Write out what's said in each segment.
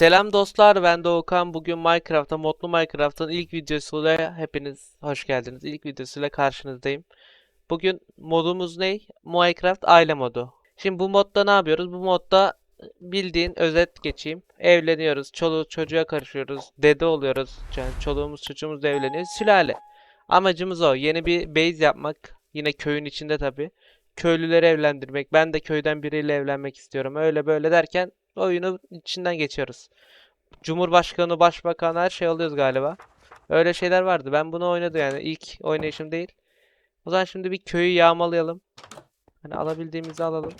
Selam dostlar, ben Doğukan. Bugün Minecraft'ta, modlu Minecraft'ın ilk videosuyla hepiniz hoş geldiniz. İlk videosuyla karşınızdayım. Bugün modumuz ne? Minecraft aile modu. Şimdi bu modda ne yapıyoruz? Bu modda bildiğin özet geçeyim. Evleniyoruz, çoluğu çocuğa karışıyoruz, dede oluyoruz. Yani çoluğumuz çocuğumuz evleniyor. Sülale. Amacımız o. Yeni bir base yapmak. Yine köyün içinde tabii. Köylüleri evlendirmek. Ben de köyden biriyle evlenmek istiyorum. Öyle böyle derken oyunu içinden geçiyoruz. Cumhurbaşkanı, başbakan her şey oluyoruz galiba. Öyle şeyler vardı. Ben bunu oynadım yani. ilk oynayışım değil. O zaman şimdi bir köyü yağmalayalım. Hani alabildiğimizi alalım.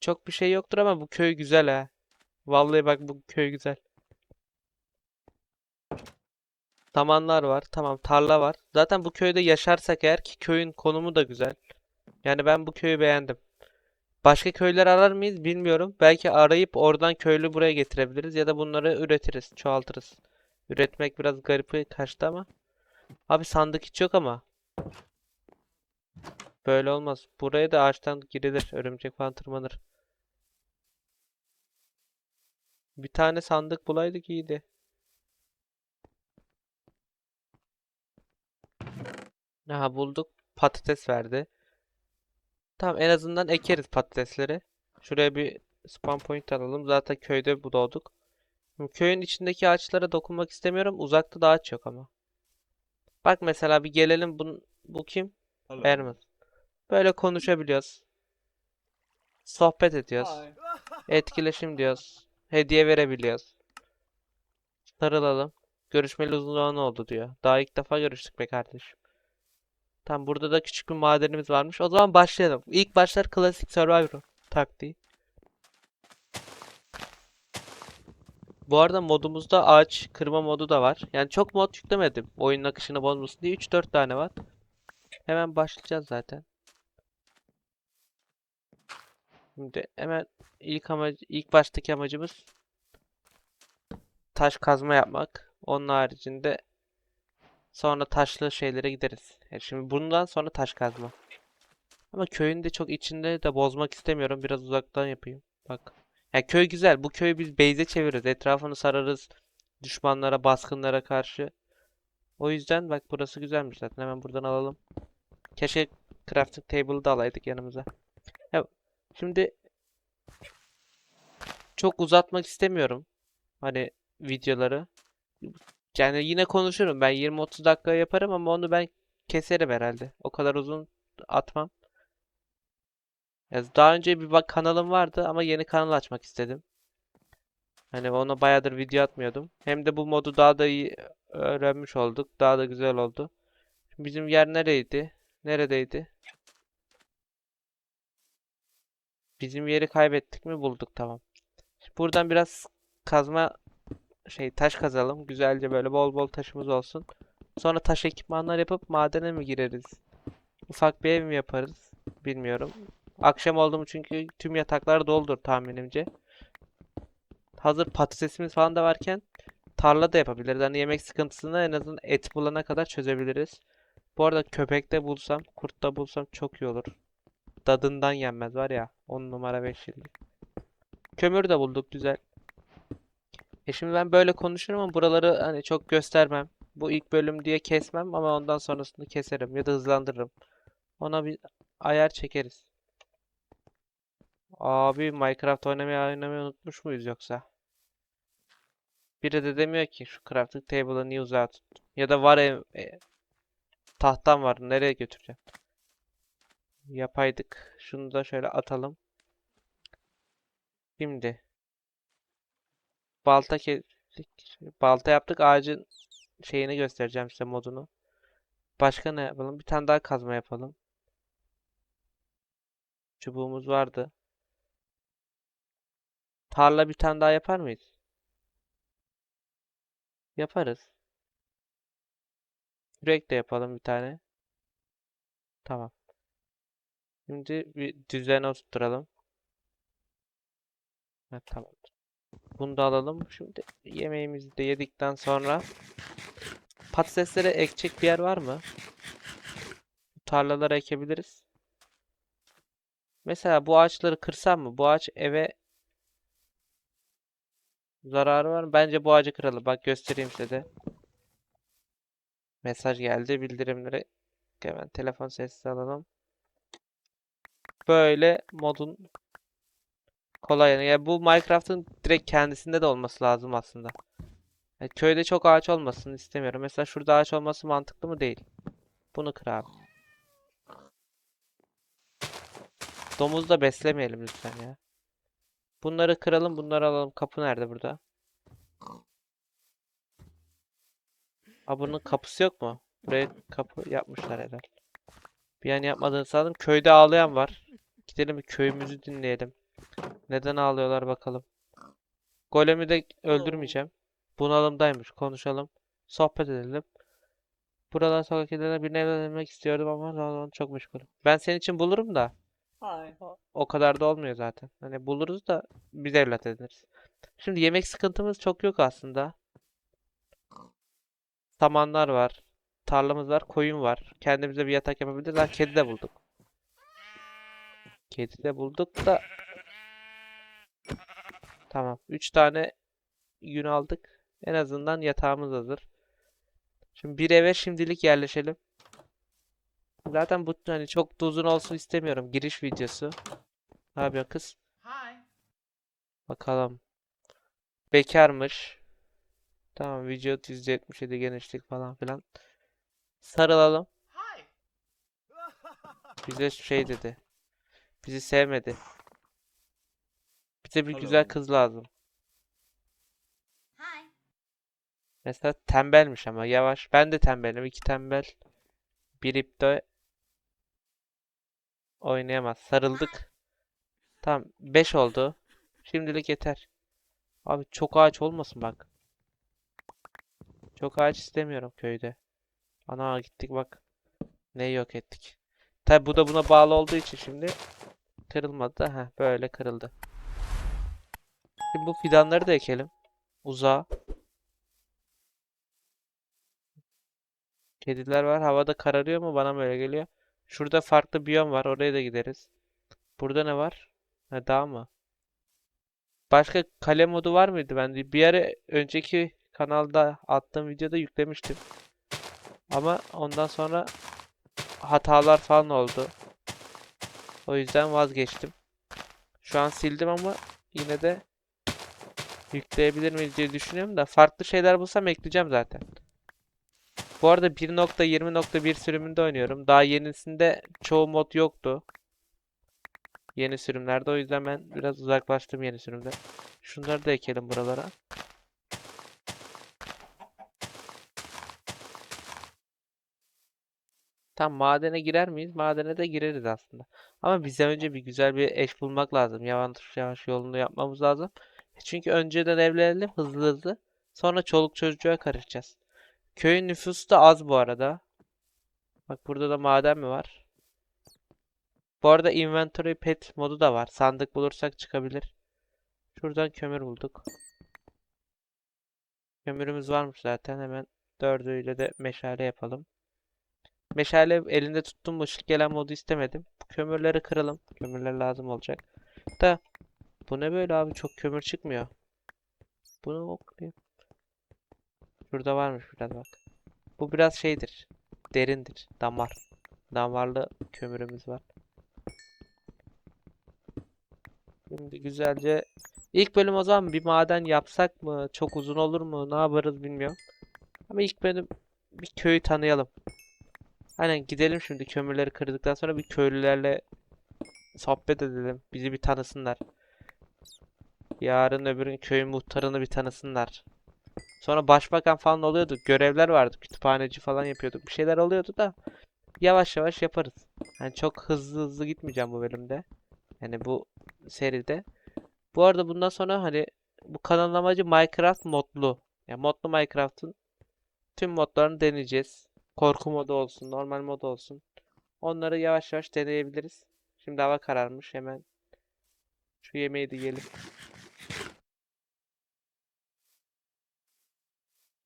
Çok bir şey yoktur ama bu köy güzel ha. Vallahi bak bu köy güzel. Samanlar var. Tamam tarla var. Zaten bu köyde yaşarsak eğer ki köyün konumu da güzel. Yani ben bu köyü beğendim. Başka köyler arar mıyız bilmiyorum. Belki arayıp oradan köylü buraya getirebiliriz ya da bunları üretiriz, çoğaltırız. Üretmek biraz garip kaçtı ama. Abi sandık hiç yok ama. Böyle olmaz. Buraya da ağaçtan girilir. Örümcek falan tırmanır. Bir tane sandık bulaydık iyiydi. Aha bulduk. Patates verdi. Tamam en azından ekeriz patatesleri. Şuraya bir spawn point alalım. Zaten köyde bu doğduk. Köyün içindeki ağaçlara dokunmak istemiyorum. Uzakta da ağaç yok ama. Bak mesela bir gelelim. Bu, bu kim? Hello. Erman. Böyle konuşabiliyoruz. Sohbet ediyoruz. Hi. Etkileşim diyoruz. Hediye verebiliyoruz. Sarılalım. Görüşmeli uzun zaman oldu diyor. Daha ilk defa görüştük be kardeşim. Tamam burada da küçük bir madenimiz varmış. O zaman başlayalım. İlk başlar klasik Survivor taktiği. Bu arada modumuzda ağaç kırma modu da var. Yani çok mod yüklemedim. Oyunun akışını bozmasın diye 3-4 tane var. Hemen başlayacağız zaten. Şimdi hemen ilk amacı ilk baştaki amacımız taş kazma yapmak. Onun haricinde sonra taşlı şeylere gideriz. Yani şimdi bundan sonra taş kazma. Ama köyün de çok içinde de bozmak istemiyorum. Biraz uzaktan yapayım. Bak. Ya köy güzel. Bu köyü biz base'e çeviririz. Etrafını sararız. Düşmanlara, baskınlara karşı. O yüzden bak burası güzelmiş zaten. Hemen buradan alalım. Keşke crafting table'ı da alaydık yanımıza. Ya, şimdi çok uzatmak istemiyorum. Hani videoları. Yani yine konuşurum. Ben 20-30 dakika yaparım ama onu ben keserim herhalde. O kadar uzun atmam. Daha önce bir bak kanalım vardı ama yeni kanal açmak istedim. Hani ona bayağıdır video atmıyordum. Hem de bu modu daha da iyi öğrenmiş olduk. Daha da güzel oldu. Şimdi bizim yer nereydi? Neredeydi? Bizim yeri kaybettik mi? Bulduk tamam. Şimdi buradan biraz kazma şey taş kazalım. Güzelce böyle bol bol taşımız olsun. Sonra taş ekipmanlar yapıp madene mi gireriz? Ufak bir ev mi yaparız? Bilmiyorum. Akşam oldu mu çünkü tüm yataklar doldur tahminimce. Hazır patatesimiz falan da varken tarla da yapabiliriz. Hani yemek sıkıntısını en azından et bulana kadar çözebiliriz. Bu arada köpekte bulsam, kurtta bulsam çok iyi olur. Dadından yenmez var ya. 10 numara 5 yıllık. Kömür de bulduk güzel. E şimdi ben böyle konuşurum ama buraları hani çok göstermem. Bu ilk bölüm diye kesmem ama ondan sonrasını keserim ya da hızlandırırım. Ona bir ayar çekeriz. Abi Minecraft oynamayı oynamayı unutmuş muyuz yoksa? Biri de demiyor ki şu crafting table'ı niye uzağa tut? Ya da var ev, e, tahtam var nereye götüreceğim? Yapaydık. Şunu da şöyle atalım. Şimdi balta kestik. Balta yaptık. Ağacın şeyini göstereceğim size modunu. Başka ne yapalım? Bir tane daha kazma yapalım. Çubuğumuz vardı. Tarla bir tane daha yapar mıyız? Yaparız. Kürek de yapalım bir tane. Tamam. Şimdi bir düzen oturtalım. Ha, tamam. Bunu da alalım. Şimdi yemeğimizi de yedikten sonra patateslere ekecek bir yer var mı? Tarlalara ekebiliriz. Mesela bu ağaçları kırsam mı? Bu ağaç eve Zararı var mı? Bence bu ağacı kıralım. Bak göstereyim size de. Mesaj geldi. Bildirimleri hemen telefon sessiz alalım. Böyle modun kolay yani. Yani bu Minecraft'ın direkt kendisinde de olması lazım aslında. Yani köyde çok ağaç olmasını istemiyorum. Mesela şurada ağaç olması mantıklı mı? Değil. Bunu kır abi. Domuz da beslemeyelim lütfen ya. Bunları kıralım, bunları alalım. Kapı nerede burada? Aa bunun kapısı yok mu? Buraya kapı yapmışlar herhalde. Bir an yapmadığını sandım. Köyde ağlayan var. Gidelim köyümüzü dinleyelim. Neden ağlıyorlar bakalım. Golemi de öldürmeyeceğim. Bunalımdaymış. Konuşalım. Sohbet edelim. Buradan sokak kedilerine birine evlenmek istiyordum ama zaman çok meşgulüm. Ben senin için bulurum da. Hi. O kadar da olmuyor zaten. Hani buluruz da biz evlat ediniriz. Şimdi yemek sıkıntımız çok yok aslında. Samanlar var. Tarlamız var. Koyun var. Kendimize bir yatak yapabiliriz. Lan kedi de bulduk. Kedi de bulduk da. Tamam. 3 tane gün aldık. En azından yatağımız hazır. Şimdi bir eve şimdilik yerleşelim. Zaten bu hani çok da uzun olsun istemiyorum. Giriş videosu. Ne yapıyorsun kız? Hi. Bakalım. Bekarmış. Tamam vücut %77 genişlik falan filan. Sarılalım. Hi. Bize şey dedi. Bizi sevmedi. Bize bir güzel Hello. kız lazım. Hi. Mesela tembelmiş ama yavaş. Ben de tembelim. İki tembel. Bir ipte oynayamaz. Sarıldık. Tamam. 5 oldu. Şimdilik yeter. Abi çok ağaç olmasın bak. Çok ağaç istemiyorum köyde. Ana gittik bak. Neyi yok ettik. Tabi bu da buna bağlı olduğu için şimdi kırılmadı. Heh, böyle kırıldı. Şimdi bu fidanları da ekelim. Uzağa. Kediler var. Havada kararıyor mu? Bana böyle geliyor. Şurada farklı biyom var. Oraya da gideriz. Burada ne var? Ha, dağ mı? Başka kale modu var mıydı? Ben bir ara önceki kanalda attığım videoda yüklemiştim. Ama ondan sonra hatalar falan oldu. O yüzden vazgeçtim. Şu an sildim ama yine de yükleyebilir miyiz diye düşünüyorum da farklı şeyler bulsam ekleyeceğim zaten. Bu arada 1.20.1 sürümünde oynuyorum. Daha yenisinde çoğu mod yoktu. Yeni sürümlerde. O yüzden ben biraz uzaklaştım yeni sürümde. Şunları da ekelim buralara. Tam madene girer miyiz? Madene de gireriz aslında. Ama bize önce bir güzel bir eş bulmak lazım. Yavaş yavaş yolunu yapmamız lazım. Çünkü önceden evlenelim hızlı hızlı. Sonra çoluk çocuğa karışacağız. Köyün nüfusu da az bu arada. Bak burada da maden mi var? Bu arada inventory pet modu da var. Sandık bulursak çıkabilir. Şuradan kömür bulduk. Kömürümüz varmış zaten. Hemen dördüyle de meşale yapalım. Meşale elinde tuttum. ışık gelen modu istemedim. Kömürleri kıralım. Kömürler lazım olacak. Da bu ne böyle abi? Çok kömür çıkmıyor. Bunu okuyayım. Şurada varmış biraz bak. Bu biraz şeydir. Derindir. Damar. Damarlı kömürümüz var. Şimdi güzelce ilk bölüm o zaman bir maden yapsak mı? Çok uzun olur mu? Ne yaparız bilmiyorum. Ama ilk bölüm bir köyü tanıyalım. Aynen gidelim şimdi kömürleri kırdıktan sonra bir köylülerle sohbet edelim. Bizi bir tanısınlar. Yarın öbür gün köyün muhtarını bir tanısınlar. Sonra başbakan falan oluyordu. Görevler vardı. Kütüphaneci falan yapıyorduk. Bir şeyler oluyordu da yavaş yavaş yaparız. Yani çok hızlı hızlı gitmeyeceğim bu bölümde. Yani bu seride. Bu arada bundan sonra hani bu kanalın amacı Minecraft modlu. Yani modlu Minecraft'ın tüm modlarını deneyeceğiz. Korku modu olsun, normal modu olsun. Onları yavaş yavaş deneyebiliriz. Şimdi hava kararmış hemen. Şu yemeği de yiyelim.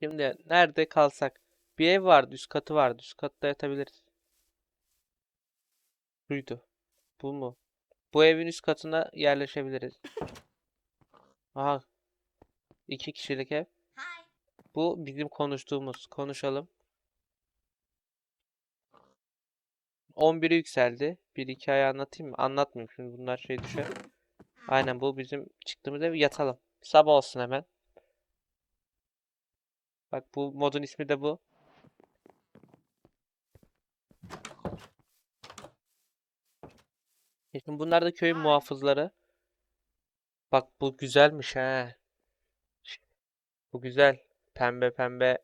Şimdi nerede kalsak? Bir ev vardı, üst katı vardı. Üst katta yatabiliriz. Buydu. Bu mu? Bu evin üst katına yerleşebiliriz. Aha. İki kişilik ev. Bu bizim konuştuğumuz. Konuşalım. 11'i yükseldi. Bir hikaye anlatayım mı? Anlatmayayım şimdi bunlar şey düşer. Aynen bu bizim çıktığımız ev yatalım. Sabah olsun hemen. Bak bu modun ismi de bu. E Şimdi bunlar da köyün muhafızları. Bak bu güzelmiş he. Bu güzel. Pembe pembe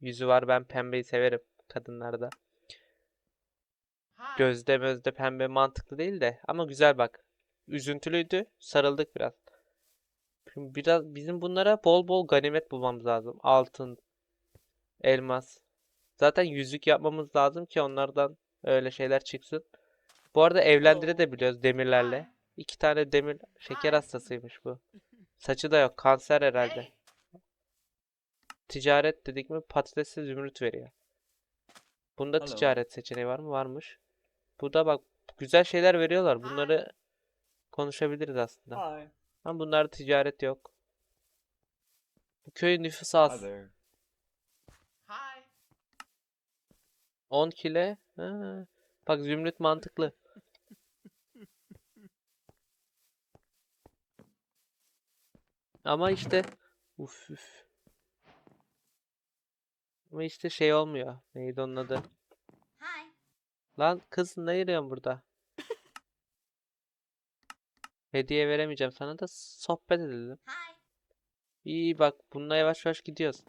yüzü var. Ben pembeyi severim kadınlarda. Gözde mözde pembe mantıklı değil de ama güzel bak. Üzüntülüydü. Sarıldık biraz. Şimdi biraz bizim bunlara bol bol ganimet bulmamız lazım. Altın, elmas. Zaten yüzük yapmamız lazım ki onlardan öyle şeyler çıksın. Bu arada evlendirebiliyoruz demirlerle. İki tane demir şeker hastasıymış bu. Saçı da yok. Kanser herhalde. Ticaret dedik mi patatesli zümrüt veriyor. Bunda Hello. ticaret seçeneği var mı? Varmış. Burada bak güzel şeyler veriyorlar. Bunları konuşabiliriz aslında. Hi. Ama bunlarda ticaret yok. Bu köyün nüfusu Hi az. there. Hi. 10 kile. Ha, Bak zümrüt mantıklı. Ama işte uf üf. Ama işte şey olmuyor. Neydi onun adı? Hi. Lan kız ne yürüyorsun burada? Hediye veremeyeceğim sana da sohbet edelim. Hi. İyi bak bununla yavaş yavaş gidiyoruz.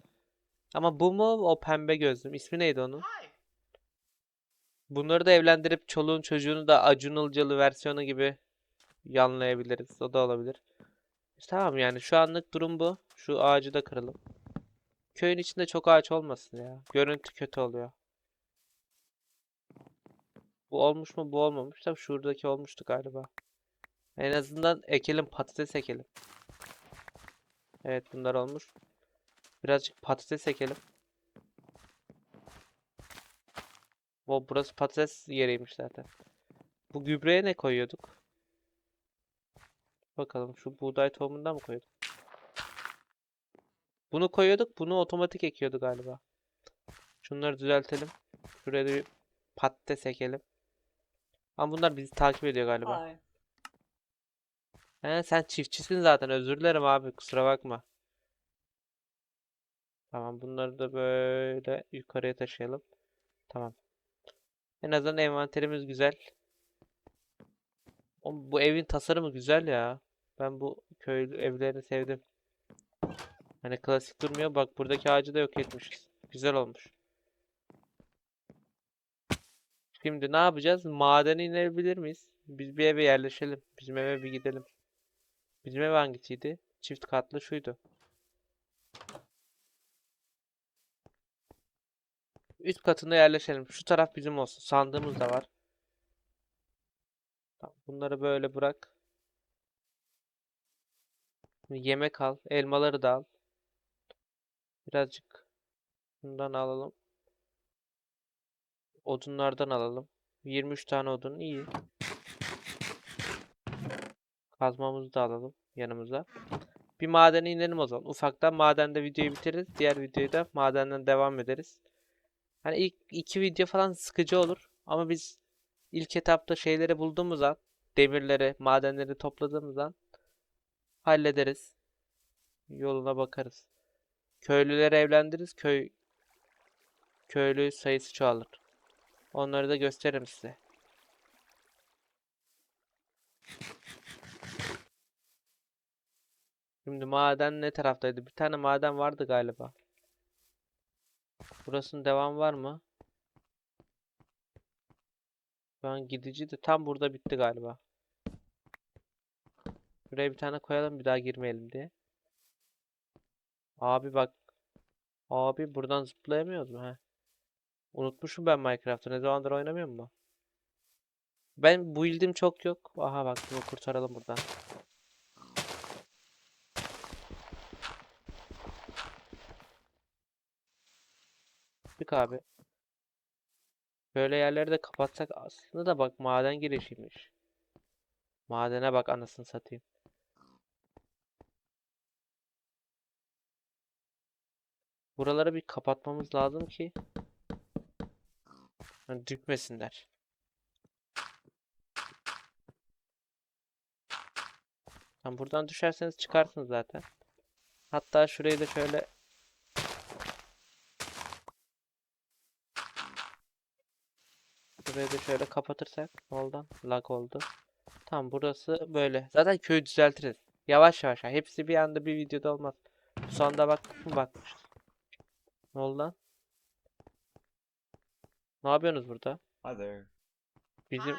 Ama bu mu o pembe gözlüm? İsmi neydi onun? Hi. Bunları da evlendirip çoluğun çocuğunu da Acun Ilıcalı versiyonu gibi yanlayabiliriz. O da olabilir. İşte tamam yani şu anlık durum bu. Şu ağacı da kıralım. Köyün içinde çok ağaç olmasın ya. Görüntü kötü oluyor. Bu olmuş mu? Bu olmamış. Tabii şuradaki olmuştu galiba. En azından ekelim patates ekelim. Evet bunlar olmuş. Birazcık patates ekelim. O burası patates yeriymiş zaten. Bu gübreye ne koyuyorduk? Bakalım şu buğday tohumundan mı koyuyorduk? Bunu koyuyorduk. Bunu otomatik ekiyordu galiba. Şunları düzeltelim. Şuraya da bir patates ekelim. Ama bunlar bizi takip ediyor galiba. Hi. He, sen çiftçisin zaten. Özür dilerim abi. Kusura bakma. Tamam bunları da böyle yukarıya taşıyalım. Tamam. En azından envanterimiz güzel. Oğlum, Bu evin tasarımı güzel ya. Ben bu köylü evlerini sevdim. Hani klasik durmuyor. Bak buradaki ağacı da yok etmişiz. Güzel olmuş. Şimdi ne yapacağız? Madene inebilir miyiz? Biz bir eve yerleşelim. Bizim eve bir gidelim. Bizim ev hangisiydi? Çift katlı şuydu. Üst katında yerleşelim. Şu taraf bizim olsun. Sandığımız da var. Bunları böyle bırak. Yemek al. Elmaları da al. Birazcık bundan alalım. Odunlardan alalım. 23 tane odun iyi. Kazmamızı da alalım yanımıza. Bir madene inelim o zaman. Ufaktan madende videoyu bitiririz. Diğer videoyu da madenden devam ederiz. Hani ilk iki video falan sıkıcı olur. Ama biz ilk etapta şeyleri bulduğumuz an, demirleri, madenleri topladığımız an hallederiz. Yoluna bakarız. Köylüleri evlendiririz. Köy köylü sayısı çoğalır. Onları da gösteririm size. Şimdi maden ne taraftaydı? Bir tane maden vardı galiba. Burasının devam var mı? Şu an gidici de tam burada bitti galiba. Buraya bir tane koyalım bir daha girmeyelim diye. Abi bak. Abi buradan zıplayamıyoruz mu? He. Unutmuşum ben Minecraft'ı. Ne zamandır oynamıyorum mu? Ben build'im çok yok. Aha bak bunu kurtaralım buradan. Abi. Böyle yerleri de kapatsak aslında da bak maden girişiymiş. Madene bak anasını satayım. buraları bir kapatmamız lazım ki hani düşmesinler. Tam buradan düşerseniz çıkarsınız zaten. Hatta şurayı da şöyle Burayı da şöyle kapatırsak oldan lag oldu. Tamam burası böyle. Zaten köyü düzeltiriz. Yavaş yavaş. Hepsi bir anda bir videoda olmaz. Sonda bak mı bakmışız. Ne oldu lan? Ne yapıyorsunuz burada? Hi there. Bizim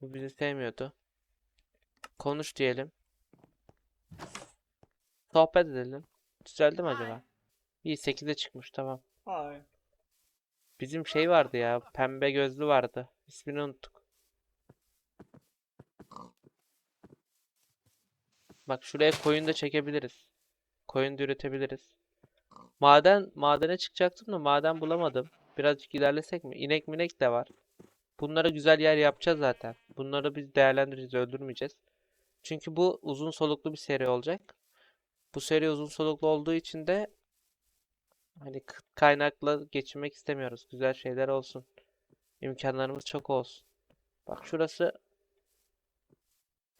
bu bizi sevmiyordu. Konuş diyelim. Sohbet edelim. Düzeldi mi acaba? İyi 8'e çıkmış tamam. Hi. Bizim şey vardı ya. Pembe gözlü vardı. İsmini unuttuk. Bak şuraya koyun da çekebiliriz. Koyun da üretebiliriz. Maden, madene çıkacaktım da maden bulamadım. Birazcık ilerlesek mi? İnek minek de var. Bunlara güzel yer yapacağız zaten. Bunları biz değerlendireceğiz, öldürmeyeceğiz. Çünkü bu uzun soluklu bir seri olacak. Bu seri uzun soluklu olduğu için de Hani kaynakla geçirmek istemiyoruz. Güzel şeyler olsun. İmkanlarımız çok olsun. Bak şurası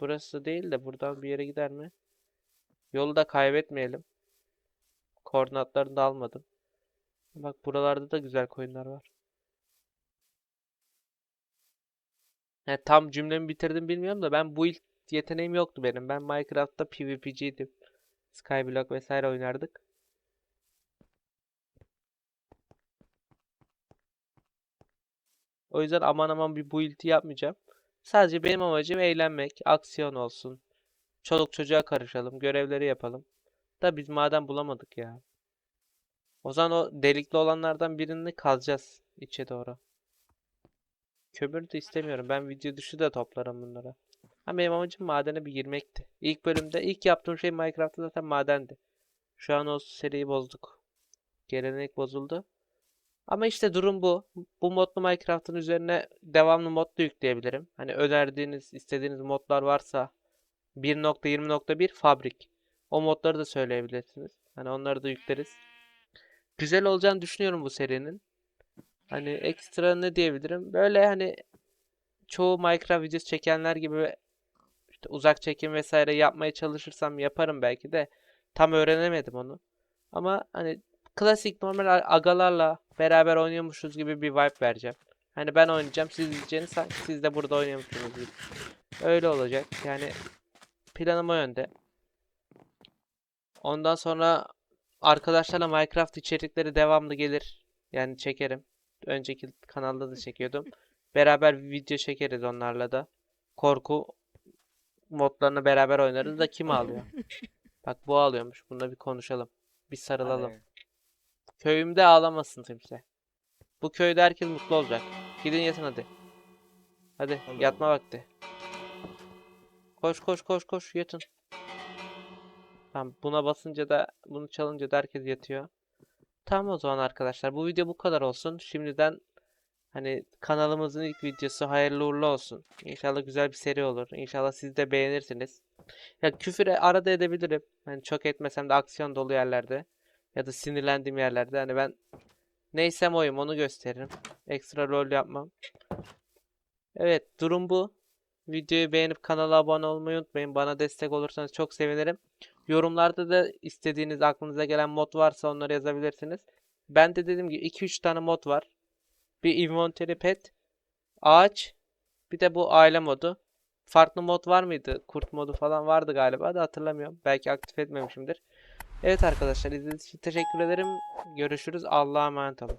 burası değil de buradan bir yere gider mi? Yolu da kaybetmeyelim. Koordinatlarını da almadım. Bak buralarda da güzel koyunlar var. He, tam cümlemi bitirdim bilmiyorum da ben bu ilk yeteneğim yoktu benim. Ben Minecraft'ta PvP'ciydim. Skyblock vesaire oynardık. O yüzden aman aman bir build yapmayacağım. Sadece benim amacım eğlenmek, aksiyon olsun. Çoluk çocuğa karışalım, görevleri yapalım. Da biz maden bulamadık ya. O zaman o delikli olanlardan birini kazacağız içe doğru. Kömür de istemiyorum. Ben video dışı da toplarım bunlara. Ama benim amacım madene bir girmekti. İlk bölümde ilk yaptığım şey Minecraft'ta zaten madendi. Şu an o seriyi bozduk. Gelenek bozuldu. Ama işte durum bu. Bu modlu Minecraft'ın üzerine devamlı mod da yükleyebilirim. Hani önerdiğiniz, istediğiniz modlar varsa 1.20.1 fabrik. O modları da söyleyebilirsiniz. Hani onları da yükleriz. Güzel olacağını düşünüyorum bu serinin. Hani ekstra ne diyebilirim? Böyle hani çoğu Minecraft videosu çekenler gibi işte uzak çekim vesaire yapmaya çalışırsam yaparım belki de tam öğrenemedim onu. Ama hani klasik normal agalarla beraber oynuyormuşuz gibi bir vibe vereceğim. Hani ben oynayacağım, siz izleyeceğiniz sanki siz de burada oynuyormuşsunuz gibi. Öyle olacak. Yani planım o yönde. Ondan sonra arkadaşlarla Minecraft içerikleri devamlı gelir. Yani çekerim. Önceki kanalda da çekiyordum. Beraber bir video çekeriz onlarla da. Korku modlarını beraber oynarız da kim alıyor? Bak bu alıyormuş. Bunda bir konuşalım. Bir sarılalım. there. Köyümde ağlamasın kimse. Bu köyde herkes mutlu olacak. Gidin yatın hadi. Hadi Hello. yatma vakti. Koş koş koş koş yatın. Tamam buna basınca da bunu çalınca da herkes yatıyor. Tamam o zaman arkadaşlar bu video bu kadar olsun. Şimdiden hani kanalımızın ilk videosu hayırlı uğurlu olsun. İnşallah güzel bir seri olur. İnşallah siz de beğenirsiniz. Ya küfüre arada edebilirim. Hani çok etmesem de aksiyon dolu yerlerde ya da sinirlendiğim yerlerde hani ben neysem oyum onu gösteririm. Ekstra rol yapmam. Evet durum bu. Videoyu beğenip kanala abone olmayı unutmayın. Bana destek olursanız çok sevinirim. Yorumlarda da istediğiniz aklınıza gelen mod varsa onları yazabilirsiniz. Ben de dediğim gibi 2-3 tane mod var. Bir inventory pet, ağaç, bir de bu aile modu. Farklı mod var mıydı? Kurt modu falan vardı galiba da hatırlamıyorum. Belki aktif etmemişimdir. Evet arkadaşlar izlediğiniz için teşekkür ederim. Görüşürüz. Allah'a emanet olun.